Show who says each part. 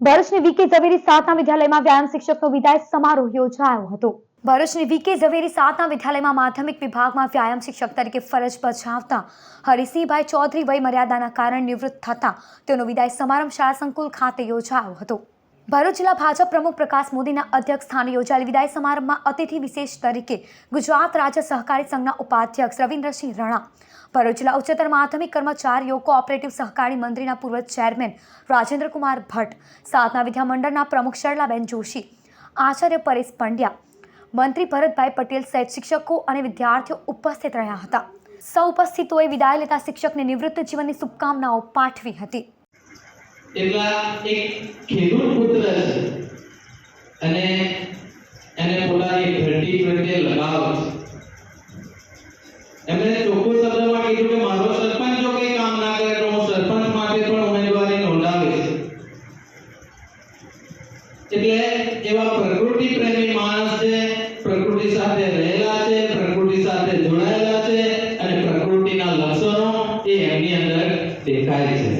Speaker 1: ભરૂચની વીકે ઝવેરી સાતના વિદ્યાલયમાં વ્યાયામ શિક્ષકનો વિદાય સમારોહ યોજાયો હતો. ભરૂચની વીકે ઝવેરી સાતના વિદ્યાલયમાં માધ્યમિક વિભાગમાં વ્યાયામ શિક્ષક તરીકે ફરજ બજાવતા હરિસિંહભાઈ ચૌધરી વય મર્યાદાના કારણે નિવૃત્ત થતા. તેનો વિદાય સમારંભ શાળા સંકુલ ખાતે યોજાયો હતો. ભરૂચ જિલ્લા ભાજપ પ્રમુખ પ્રકાશ મોદીના અધ્યક્ષ સ્થાને યોજાયેલ વિદાય સમારંભમાં અતિથિ વિશેષ તરીકે ગુજરાત રાજ્ય સહકારી સંઘના ઉપાધ્યક્ષ રવિન્દ્રસિંહ રણા, ભરૂચ જિલ્લા ઉચ્ચતર માધ્યમિક કર્મચારીઓ કોઓપરેટિવ સહકારી મંત્રીના પૂર્વ ચેરમેન રાજેન્દ્ર કુમાર ભટ્ટ, સાધના વિદ્યામંડળના પ્રમુખ શરલાબેન જોશી, આચાર્ય પરેશ પંડ્યા, મંત્રી ભરતભાઈ પટેલ સહિત શિક્ષકો અને વિદ્યાર્થીઓ ઉપસ્થિત રહ્યા હતા. સૌ ઉપસ્થિતોએ વિદાય લેતા શિક્ષકને નિવૃત્ત જીવનની શુભકામનાઓ પાઠવી હતી.
Speaker 2: એક ખેડૂત એમણે ચોખ્ખું શબ્દમાં કીધું કે મારો સરપંચ જો કંઈ કામ ના કરે તો હું સરપંચ માટે પણ ઉમેદવારી નોંધાવીશ. એટલે એવા પ્રકૃતિ પ્રેમી માણસ છે, પ્રકૃતિ સાથે રહેલા છે, પ્રકૃતિ સાથે જોડાયેલા છે અને પ્રકૃતિના લક્ષણો એ એમની અંદર દેખાય છે.